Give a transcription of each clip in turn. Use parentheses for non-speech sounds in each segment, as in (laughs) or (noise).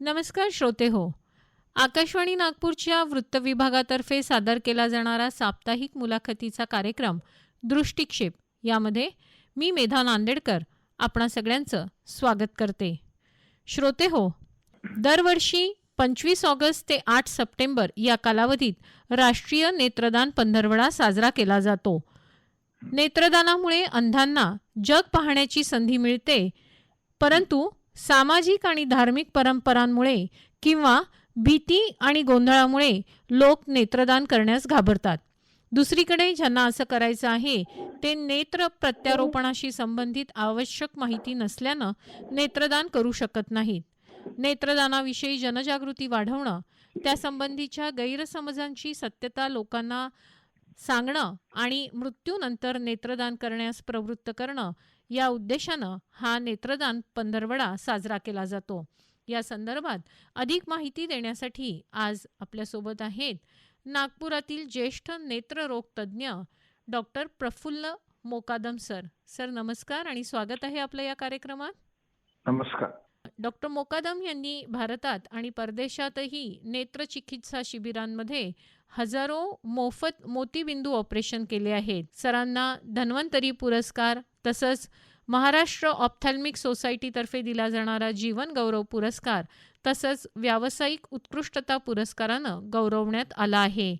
नमस्कार श्रोते हो. आकाशवाणी नागपूरच्या वृत्त विभागातर्फे सादर केला जाणारा साप्ताहिक मुलाखतीचा कार्यक्रम दृष्टिक्षेप. यामध्ये मी मेधा नांदेडकर आपणा सगळ्यांचं स्वागत करते. श्रोते हो दरवर्षी पंचवीस ऑगस्ट ते आठ सप्टेंबर या कालावधीत राष्ट्रीय नेत्रदान पंधरवडा साजरा केला जातो. नेत्रदानामुळे अंधांना जग पाहण्याची संधी मिळते परंतु सामाजिक आणि धार्मिक परंपरांमुळे किंवा भीती आणि गोंधळामुळे लोक नेत्रदान करण्यास घाबरतात. दुसरीकडे ज्यांना असं करायचं आहे ते नेत्र प्रत्यारोपणाशी संबंधित आवश्यक माहिती नसल्यानं नेत्रदान करू शकत नाहीत. नेत्रदानाविषयी जनजागृती वाढवणं त्यासंबंधीच्या गैरसमजांची सत्यता लोकांना सांगणं आणि मृत्यूनंतर नेत्रदान करण्यास प्रवृत्त करणं या उद्देशानं हा नेत्रदान पंधरवडा साजरा केला जातो. या संदर्भात अधिक माहिती देण्यासाठी आज आपल्यासोबत आहेत नागपुरातील ज्येष्ठ नेत्ररोग तज्ज्ञ doctor Praful Mokadam sir. Sir नमस्कार आणि स्वागत आहे आपलं या कार्यक्रमात. नमस्कार. डॉक्टर मोकादम यांनी भारतात आणि परदेशातही नेत्रचिकित्सा शिबिरांमध्ये हजारो मोफत मोतीबिंदू ऑपरेशन केले आहेत. सरांना धन्वंतरी पुरस्कार तसंच महाराष्ट्र ऑप्थॅल्मिक सोसायटीतर्फे दिला जाणारा जीवन गौरव पुरस्कार तसंच व्यावसायिक उत्कृष्टता पुरस्कारानं गौरवण्यात आला आहे.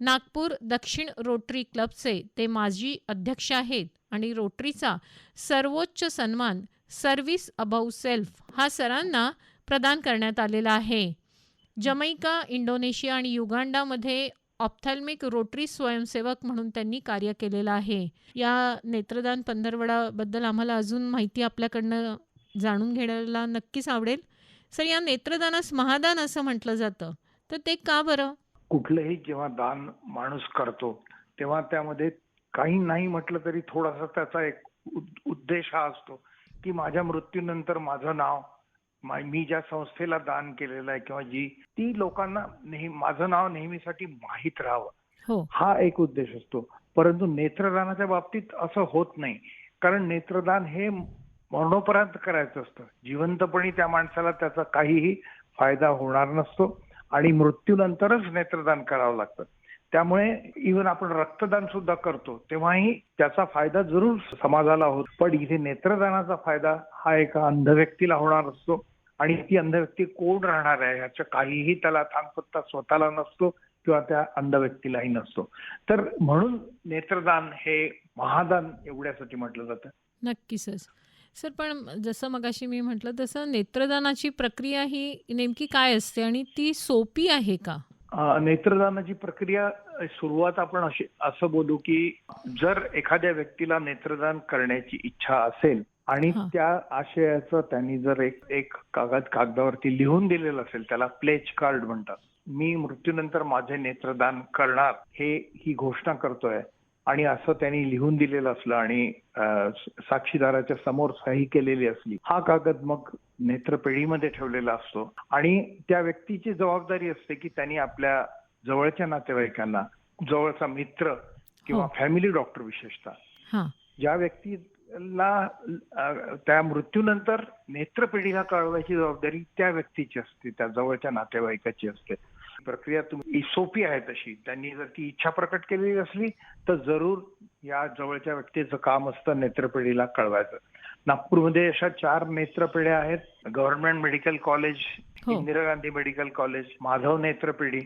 नागपूर दक्षिण रोटरी क्लबचे ते माजी अध्यक्ष आहेत आणि रोटरीचा सर्वोच्च सन्मान सर्व्हिस अबव सेल्फ हा सरांना प्रदान करण्यात आलेला आहे. जमैका इंडोनेशिया आणि युगांडामध्ये ऑप्थॅल्मिक रोटरी स्वयंसेवक म्हणून त्यांनी कार्य केलेलं आहे. या नेत्रदान पंधरवडाबद्दल आम्हाला अजून माहिती आपल्याकडनं जाणून घेण्याला नक्कीच आवडेल. सर या नेत्रदानास महादान असं म्हटलं जातं. तर ते का बरं? कुठलंही जेव्हा दान माणूस करतो तेव्हा त्यामध्ये काही नाही म्हटलं तरी थोडासा त्याचा एक उद्देश हा असतो. की माझ्या मृत्यूनंतर माझं नाव मा- ज्या संस्थेला दान केलेलं आहे किंवा जी ती लोकांना नेहमी माझं नाव नेहमीसाठी माहीत राहावं. हो. हा एक उद्देश असतो. परंतु नेत्रदानाच्या बाबतीत असं होत नाही. कारण नेत्रदान हे मरणोपरांत करायचं असतं. जिवंतपणी त्या माणसाला त्याचा काहीही फायदा होणार नसतो आणि मृत्यूनंतरच नेत्रदान करावं लागतं. त्यामुळे इव्हन आपण रक्तदान सुद्धा करतो तेव्हाही त्याचा फायदा जरूर समाजाला होतो. पण इथे नेत्रदानाचा फायदा हा एका अंध व्यक्तीला होणार असतो आणि ती अंध व्यक्ती कोण राहणार आहे याच्या काहीही त्याला थांगपत्ता स्वतःला नसतो किंवा त्या अंध व्यक्तीलाही नसतो. तर म्हणून नेत्रदान हे महादान एवढ्यासाठी म्हटलं जातं. नक्कीच सर पण जसं मगाशी मी म्हटलं तसं नेत्रदानाची प्रक्रिया ही नेमकी काय असते आणि ती सोपी आहे का? नेत्रदानाची प्रक्रिया सुरुवात आपण अशी असं बोलू की जर एखाद्या व्यक्तीला नेत्रदान करण्याची इच्छा असेल आणि. त्या आशयाचं त्यांनी जर एक एक कागद कागदावरती लिहून दिलेलं असेल त्याला प्लेज कार्ड म्हणतात मी मृत्यूनंतर माझे नेत्रदान करणार हे ही घोषणा करतोय आणि असं त्यांनी लिहून दिलेलं असलं आणि साक्षीदाराच्या समोर सही केलेली असली हा कागद मग नेत्रपेढीमध्ये ठेवलेला असतो. आणि त्या व्यक्तीची जबाबदारी असते की त्यांनी आपल्या जवळच्या नातेवाईकांना जवळचा मित्र किंवा हो. फॅमिली डॉक्टर विशेषतः ज्या व्यक्तीला त्या मृत्यूनंतर नेत्रपेढीला कळवायची जबाबदारी त्या व्यक्तीची असते त्या जवळच्या नातेवाईकाची असते. प्रक्रिया तुम्ही सोपी आहे तशी. त्यांनी जर ती इच्छा प्रकट केलेली असली तर जरूर या जवळच्या व्यक्तीचं काम असतं नेत्रपेढीला कळवायचं. नागपूरमध्ये अशा चार नेत्रपेढ्या आहेत. गव्हर्नमेंट मेडिकल कॉलेज हो. इंदिरा गांधी मेडिकल कॉलेज माधव नेत्रपेढी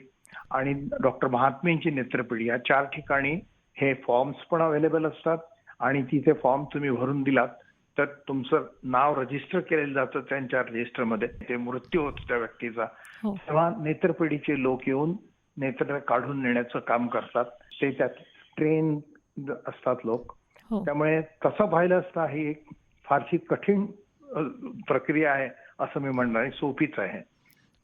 आणि डॉक्टर महात्मेंची नेत्रपेढी. या चार ठिकाणी हे फॉर्म्स पण अवेलेबल असतात आणि तिथे फॉर्म तुम्ही भरून दिलात. तर तुमचं नाव रजिस्टर केलेलं जातं त्यांच्या रजिस्टरमध्ये ते मृत्यू होतो त्या व्यक्तीचा. हो. तेव्हा नेत्रपेढीचे लोक येऊन नेत्र काढून नेण्याचं काम करतात. ते त्यात ट्रेन असतात लोक. हो. त्यामुळे तसं पाहिलं असता ही एक फारशी कठीण प्रक्रिया आहे असं मी म्हणणार सोपीच आहे.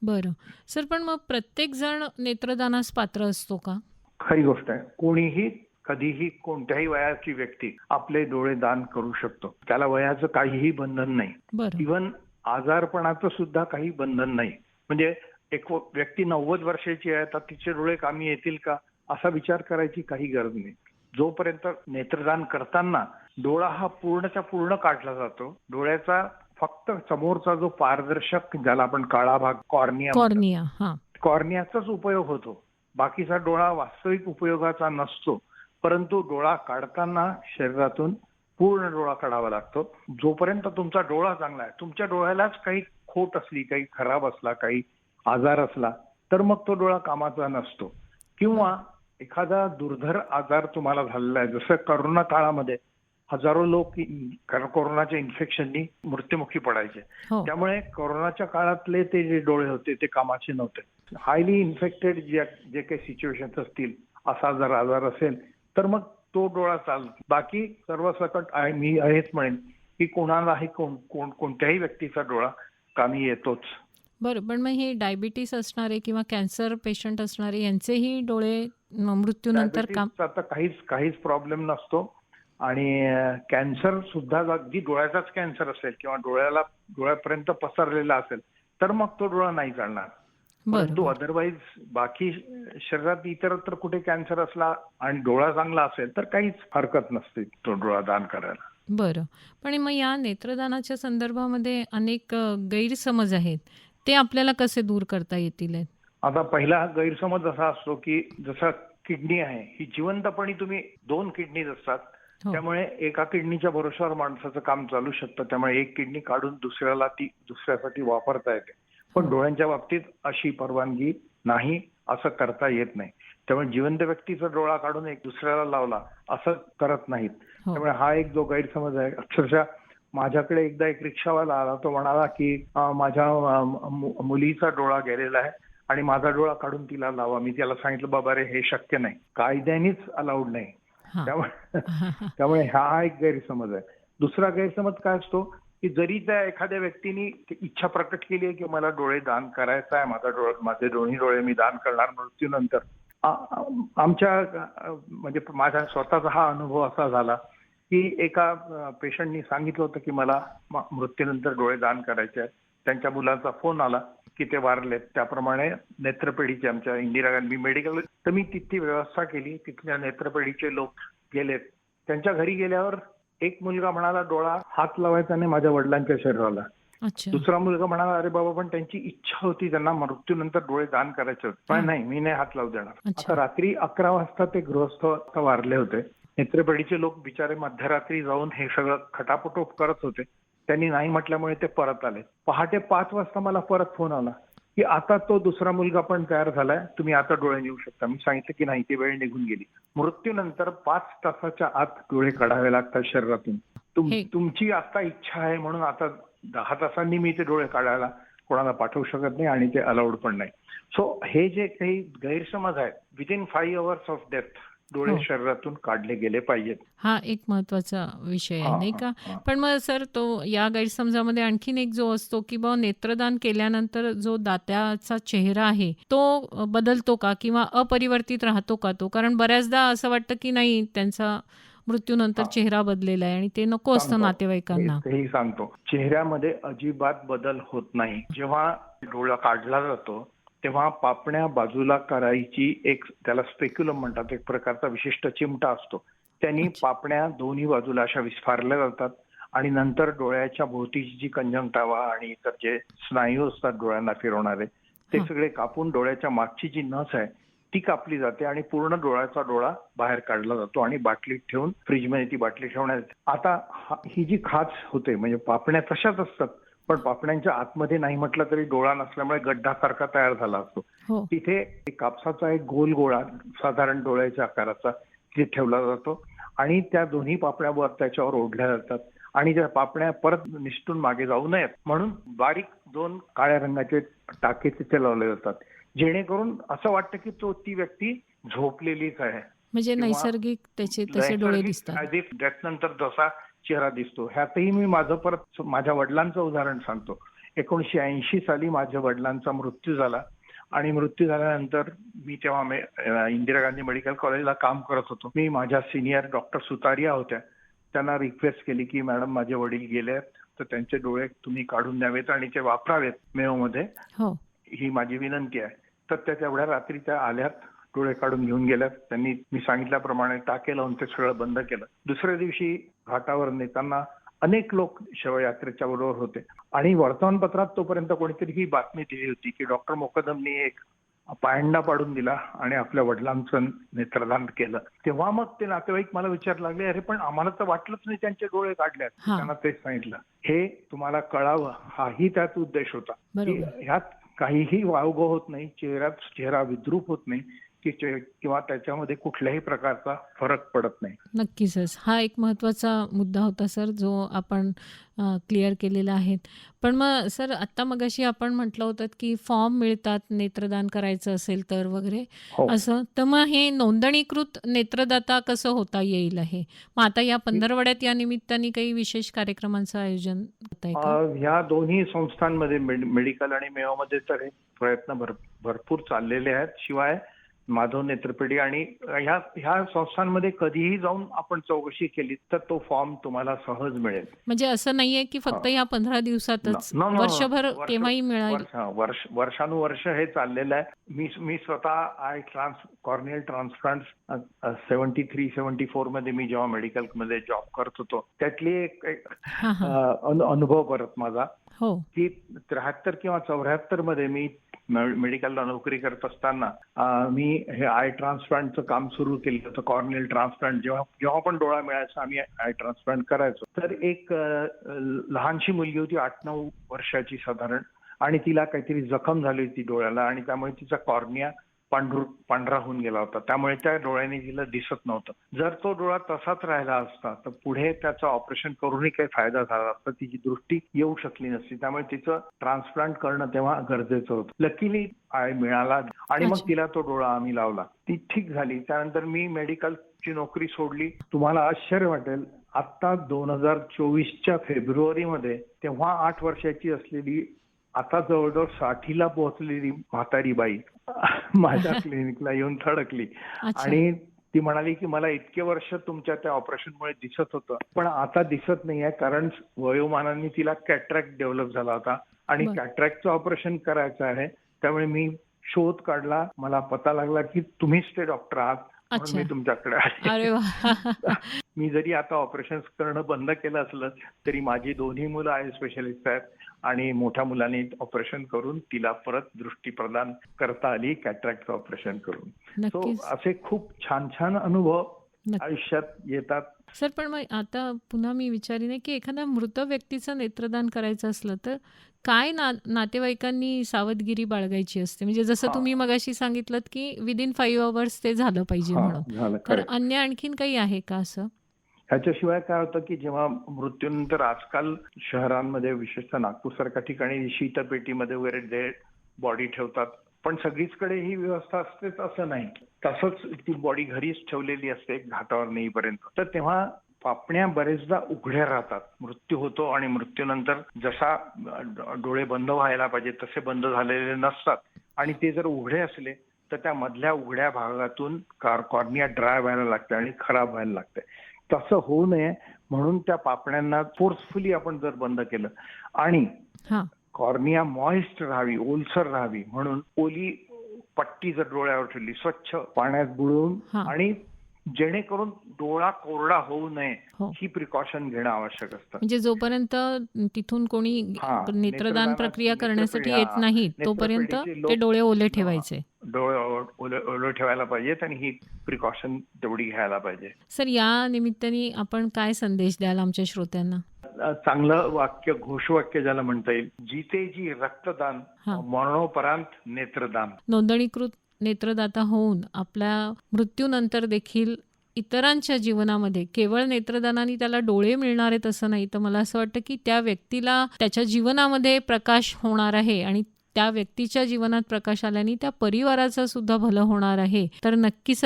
बरं. सर पण मग प्रत्येक जण नेत्रदानास पात्र असतो का? खरी गोष्ट आहे. कोणीही कधीही कोणत्याही वयाची व्यक्ती आपले डोळे दान करू शकतो. त्याला वयाचं काहीही बंधन नाही. इवन आजारपणाचं सुद्धा काही बंधन नाही. म्हणजे एक व्यक्ती नव्वद वर्षाची आहे तर तिचे डोळे कामी येतील का? असा विचार करायची काही गरज नाही. जोपर्यंत नेत्रदान करताना डोळा हा पूर्णच्या पूर्ण काढला जातो डोळ्याचा फक्त समोरचा जो पारदर्शक ज्याला आपण काळा भाग कॉर्निया कॉर्निया कॉर्नियाचाच उपयोग होतो. बाकीचा डोळा वास्तविक उपयोगाचा नसतो. परंतु डोळा काढताना शरीरातून पूर्ण डोळा काढावा लागतो. जोपर्यंत तुमचा डोळा चांगला आहे तुमच्या डोळ्यालाच काही खोट असली काही खराब असला काही आजार असला तर मग तो डोळा कामाचा नसतो. किंवा एखादा दुर्धर आजार तुम्हाला झालेला आहे जसं करोना काळामध्ये हजारो लोक कोरोनाच्या इन्फेक्शननी मृत्युमुखी पडायचे. हो. त्यामुळे कोरोनाच्या काळातले ते जे डोळे होते ते कामाचे नव्हते. हायली इन्फेक्टेड जे जे काही सिच्युएशन असतील असा जर आजार असेल तर मग तो डोळा चाल बाकी सर्वसकट आहे मी हेच म्हणेन की कोणालाही कोण कोण कोणत्याही व्यक्तीचा डोळा कामी येतोच. बरं पण मग हे डायबिटीस असणारे किंवा कॅन्सर पेशंट असणारे यांचेही डोळे मृत्यूनंतर काम तर काहीच काहीच प्रॉब्लेम नसतो. आणि कॅन्सर सुद्धा अगदी डोळ्याचाच कॅन्सर असेल किंवा डोळ्याला डोळ्यापर्यंत पसरलेला असेल तर मग तो डोळा नाही चालणार. परंतु अदरवाईज बाकी शरीरात इतरत्र कुठे कॅन्सर असला आणि डोळा चांगला असेल तर काहीच हरकत नसते तो डोळा दान करायला. बरं. पण मग या नेत्रदानाच्या संदर्भामध्ये अनेक गैरसमज आहेत. ते आपल्याला कसे दूर करता येतील? आता पहिला गैरसमज असा असतो की जसं किडनी आहे ही जिवंतपणी तुम्ही दोन किडनीज असतात. हो. त्यामुळे एका किडनीच्या भरोश्यावर माणसाचं काम चालू शकतं. त्यामुळे एक किडनी काढून दुसऱ्याला ती दुसऱ्यासाठी वापरता येते. पण. डोळ्यांच्या बाबतीत अशी परवानगी नाही असं करता येत नाही. त्यामुळे जिवंत व्यक्तीचा डोळा काढून एक दुसऱ्याला लावला असं करत नाहीत. हो. त्यामुळे हा एक जो गैरसमज आहे अक्षरशः माझ्याकडे एकदा एक रिक्षावाला आला तो म्हणाला की माझ्या मुलीचा डोळा गेलेला आहे आणि माझा डोळा काढून तिला लावा. मी त्याला सांगितलं बाबा रे हे शक्य नाही. कायद्यानेच अलाउड नाही. त्यामुळे (laughs) त्यामुळे हा एक गैरसमज आहे. दुसरा गैरसमज काय असतो? की जरी त्या एखाद्या व्यक्तीने इच्छा प्रकट केली आहे की मला डोळे दान करायचं आहे माझा डोळे माझे दोन्ही डोळे मी दान करणार मृत्यूनंतर. आमच्या म्हणजे माझा स्वतःचा हा अनुभव असा झाला की एका पेशंटनी सांगितलं होतं की मला मृत्यूनंतर डोळे दान करायचे आहेत. त्यांच्या मुलाचा फोन आला की ते वारलेत त्याप्रमाणे नेत्रपेढीचे आमच्या इंदिरा गांधी मेडिकल तर मी तिथली व्यवस्था केली. तिथल्या नेत्रपेढीचे लोक गेलेत. त्यांच्या घरी गेल्यावर एक मुलगा म्हणाला डोळा हात लावायचा नाही माझ्या वडिलांच्या शरीराला. दुसरा मुलगा म्हणाला अरे बाबा पण त्यांची इच्छा होती त्यांना मृत्यूनंतर डोळे दान करायचे होते. पण नाही मी नाही हात लावू देणार. आता रात्री अकरा वाजता ते गृहस्थ वारले होते. नेत्रपेढीचे लोक बिचारे मध्यरात्री जाऊन हे सगळं खटापटोप करत होते. त्यांनी नाही म्हटल्यामुळे ते परत आले. पहाटे पाच वाजता मला परत फोन आला. की आता तो दुसरा मुलगा पण तयार झालाय. तुम्ही आता डोळे नेऊ शकता. मी सांगितलं की नाही ती वेळ निघून गेली. मृत्यूनंतर पाच तासाच्या आत डोळे काढावे लागतात शरीरातून. तुम- तुमची आता इच्छा आहे म्हणून आता दहा तासांनी मी ते डोळे काढायला कोणाला पाठवू शकत नाही आणि ते अलाउड पण नाही. सो हे जे काही गैरसमज आहेत within five hours of death डोळे हो. शरीरातून काढले गेले पाहिजेत हा एक महत्त्वाचा विषय आहे हा, नाही हा, का हा. पण मग सर तो या गैरसमजामध्ये आणखीन एक जो असतो की बा नेत्रदान केल्यानंतर जो दात्याचा चेहरा आहे तो बदलतो का किंवा अपरिवर्तित राहतो का तो कारण बऱ्याचदा असं वाटतं की नाही त्यांचा मृत्यूनंतर हा. चेहरा बदलेला आहे आणि ते नको असतं. नातेवाईकांना तेही सांगतो चेहऱ्यामध्ये अजिबात बदल होत नाही जेव्हा डोळा काढला जातो तेव्हा पापण्या बाजूला करायची एक त्याला स्पेक्युलम म्हणतात एक प्रकारचा विशिष्ट चिमटा असतो त्यांनी. पापण्या दोन्ही बाजूला अशा विस्फारल्या जातात आणि नंतर डोळ्याच्या भोवतीची जी कंजंक्टावा आणि इतर जे स्नायू असतात डोळ्यांना फिरवणारे ते. सगळे कापून डोळ्याच्या मागची जी नस आहे ती कापली जाते आणि पूर्ण डोळ्याचा डोळा बाहेर काढला जातो आणि बाटलीत ठेवून फ्रीजमध्ये ती बाटली ठेवण्यात येते. आता हा- ही जी खाच होते म्हणजे पापण्या तशाच असतात पण पापण्यांच्या आतमध्ये नाही म्हटलं तरी डोळा नसल्यामुळे गड्ढासारखा तयार झाला असतो. हो. तिथे कापसाचा एक गोल गोळा साधारण डोळ्याच्या आकाराचा तिथे ठेवला जातो आणि त्या दोन्ही पापण्या वर त्याच्यावर ओढल्या जातात आणि त्या पापण्या परत निसटून मागे जाऊ नयेत. म्हणून बारीक दोन काळ्या रंगाचे टाके तिथे लावले जातात. जेणेकरून असं वाटतं की तो ती व्यक्ती झोपलेलीच आहे. म्हणजे नैसर्गिक त्याचे तसे डोळे दिसतात. जसा चेहरा दिसतो. ह्यातही मी माझं परत माझ्या वडिलांचं उदाहरण सांगतो. एकोणीशे ऐंशी साली माझ्या वडिलांचा मृत्यू झाला. आणि मृत्यू झाल्यानंतर मी तेव्हा इंदिरा गांधी मेडिकल कॉलेजला काम करत होतो. मी माझ्या सिनियर डॉक्टर सुतारिया होत्या. त्यांना रिक्वेस्ट केली की मॅडम माझे वडील गेले आहेत तर त्यांचे डोळे तुम्ही काढून द्यावेत आणि ते वापरावेत मेयोमध्ये हो. ही माझी विनंती आहे. तर त्या तेवढ्या रात्री त्या आल्यात डोळे काढून घेऊन गेल्यात. त्यांनी मी सांगितल्याप्रमाणे टाके लावून ते सगळं बंद केलं. दुसऱ्या दिवशी घाटावर नेताना अनेक लोक शवयात्रेच्या बरोबर होते. आणि वर्तमानपत्रात तोपर्यंत कोणीतरी ही बातमी दिली होती की डॉक्टर मोकदमनी एक पायंडा पाडून दिला आणि आपल्या वडिलांचं नेत्रदान केलं. तेव्हा मग ते नातेवाईक मला विचारायला लागले अरे पण आम्हाला तर वाटलंच नाही त्यांचे डोळे काढल्यात. त्यांना तेच सांगितलं हे तुम्हाला कळावं हाही त्यात उद्देश होता. ह्यात काहीही वावगं होत नाही चेहऱ्यात चेहरा विद्रूप होत नाही. किंवा त्याच्यामध्ये कुठल्याही प्रकारचा फरक पडत नाही. नक्कीच हा एक महत्त्वाचा मुद्दा होता सर जो आपण क्लिअर केलेला आहे. पण मग सर आत्ता मगाशी आपण म्हटलं होतं की फॉर्म मिळतात नेत्रदान करायचं असेल तर वगैरे हो. असं. तर मग हे नोंदणीकृत नेत्रदाता कसं होता येईल आहे मग आता या पंधरवड्यात या निमित्ताने काही विशेष कार्यक्रमांचं आयोजन ह्या दोन्ही संस्थांमध्ये मेड- मेडिकल आणि मेयोमध्ये तर हे प्रयत्न भर भरपूर चाललेले आहेत. शिवाय माधव नेत्रपेढी आणि ह्या ह्या संस्थांमध्ये कधीही जाऊन आपण चौकशी केली तर तो फॉर्म तुम्हाला सहज मिळेल. म्हणजे असं नाहीये की फक्त. या पंधरा दिवसातच वर्षभर वर्ष- केव्हाही मिळाली. वर्ष वर्ष वर्षानुवर्ष हे चाललेलं आहे. मी मी स्वतः eye trans corneal transplant seventy three seventy फोरमध्ये मी जेव्हा मेडिकलमध्ये जॉब करत होतो त्यातली एक अनुभव परत माझा. हो. की त्र्याहत्तर किंवा चौऱ्याहत्तरमध्ये मे- मेडिकलला नोकरी करत असताना मी हे आय ट्रान्सप्लांटचं काम सुरू केलं होतं कॉर्नियल ट्रान्सप्लांट जेव्हा जेव्हा पण डोळा मिळायचा आम्ही आय ट्रान्सप्लांट करायचो. तर एक लहानशी मुलगी होती आठ नऊ वर्षाची साधारण आणि तिला काहीतरी जखम झाली होती डोळ्याला आणि त्यामुळे तिचा कॉर्निया पांढरू पांढरा होऊन गेला होता. त्यामुळे त्या डोळ्याने तिला दिसत नव्हतं. जर तो डोळा तसाच राहिला असता तर पुढे त्याचं ऑपरेशन करूनही काही फायदा झाला असता. तिची दृष्टी येऊ शकली नसती. त्यामुळे तिचं ट्रान्सप्लांट करणं तेव्हा गरजेचं होतं. लकीली आय मिळाला आणि मग. तिला तो डोळा आम्ही लावला. ती ठीक झाली. त्यानंतर मी मेडिकलची नोकरी सोडली. तुम्हाला आश्चर्य वाटेल आता दोन हजार चोवीसच्या फेब्रुवारीमध्ये तेव्हा आठ वर्षाची असलेली आता जवळजवळ साठीला पोहोचलेली म्हातारी बाई माझ्या क्लिनिकला येऊन थडकली. अच्छा. आणि ती म्हणाली की मला इतके वर्ष तुमच्या त्या ऑपरेशनमुळे दिसत होतं पण आता दिसत नाहीये कारण वयोमानाने तिला कॅट्रॅक्ट डेव्हलप झाला होता आणि बरं. कॅट्रॅक्टचं ऑपरेशन करायचं आहे त्यामुळे मी शोध काढला. मला पता लागला की तुम्हीच ते डॉक्टर आहात म्हणून अच्छा. मी तुमच्याकडे आले. अरे वा. (laughs) मी जरी आता ऑपरेशन करणं बंद केलं असलं तरी माझी दोन्ही मुलं आय स्पेशलिस्ट आहेत. आणि मोठ्या मुलाने ऑपरेशन करून तिला परत दृष्टी प्रदान करता आली कॅट्रॅक्टचं ऑपरेशन करून. सो असे खूप छान छान अनुभव. आयुष्यात येतात. सर पण मग आता पुन्हा मी विचारीन की एखाद्या मृत व्यक्तीचं नेत्रदान करायचं असलं तर काय ना नातेवाईकांनी सावधगिरी बाळगायची असते? म्हणजे जसं. तुम्ही मगाशी सांगितलं की विदिन फाईव्ह अवर्स ते झालं पाहिजे म्हणून. तर अन्य आणखीन काही आहे का असं? ह्याच्याशिवाय काय होतं की जेव्हा मृत्यूनंतर आजकाल शहरांमध्ये विशेषतः नागपूर सारख्या ठिकाणी शीतपेटीमध्ये वगैरे डेड बॉडी ठेवतात. पण सगळीचकडे ही व्यवस्था असतेच असं नाही. तसंच ती बॉडी घरीच ठेवलेली असते घाटावर नेईपर्यंत. तर तेव्हा पापण्या बरेचदा उघड्या राहतात. मृत्यू होतो आणि मृत्यूनंतर जसा डोळे बंद व्हायला पाहिजे तसे बंद झालेले नसतात. आणि ते जर उघडे असले तर त्या मधल्या उघड्या भागातून कॉर्निया ड्राय व्हायला लागते आणि खराब व्हायला लागते. तसं होऊ नये म्हणून त्या पापण्यांना फोर्सफुली आपण जर बंद केलं आणि कॉर्निया मॉइस्ट राहावी ओलसर राहावी म्हणून ओली पट्टी जर डोळ्यावर ठेवली स्वच्छ पाण्यात बुडवून. आणि जेणेकरून डोळा कोरडा होऊ नये हो. ही प्रिकॉशन घेणं आवश्यक असतं. म्हणजे जोपर्यंत तिथून कोणी हा, नेत्रदान प्रक्रिया करण्यासाठी येत. नाही तोपर्यंत नेत्रपेढीचे ते लोक- डोळे ओले ठेवायचे. डोळे ओ- ओले ओले ठेवायला पाहिजेत आणि ही प्रिकॉशन तेवढी घ्यायला पाहिजे. सर या निमित्ताने आपण काय संदेश द्याल आमच्या श्रोत्यांना? चांगलं वाक्य घोषवाक्य ज्याला म्हणता येईल. जिते जी रक्तदान हा. मरणोपरांत नेत्रदान. नोंदणीकृत नेत्रदाता होऊन आपल्या मृत्यूनंतर देखील इतरांच्या जीवनामध्ये केवळ नेत्रदानाने त्याला डोळे मिळणार आहेत असं नाही तर मला असं वाटतं की त्या व्यक्तीला त्याच्या जीवनामध्ये प्रकाश होणार आहे आणि त्या व्यक्तीच्या जीवनात प्रकाश आल्याने त्या परिवाराचं सुद्धा भलं होणार आहे. तर नक्कीच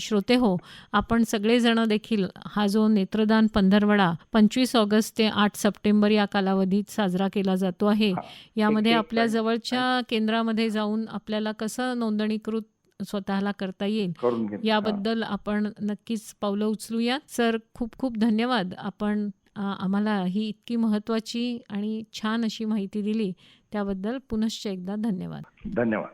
श्रोते हो आपण सगळेजण देखील हा जो नेत्रदान पंधरवडा पंचवीस ऑगस्ट ते आठ सप्टेंबर या कालावधीत साजरा केला जातो आहे. यामध्ये आपल्या जवळच्या केंद्रामध्ये जाऊन आपल्याला कसं नोंदणीकृत स्वतःला करता येईल याबद्दल आपण नक्कीच पावलं उचलूया सर खूप खूप धन्यवाद. आपण आम्हाला ही इतकी महत्त्वाची आणि छान अशी माहिती दिली. त्याबद्दल पुनश्च एकदा धन्यवाद. धन्यवाद.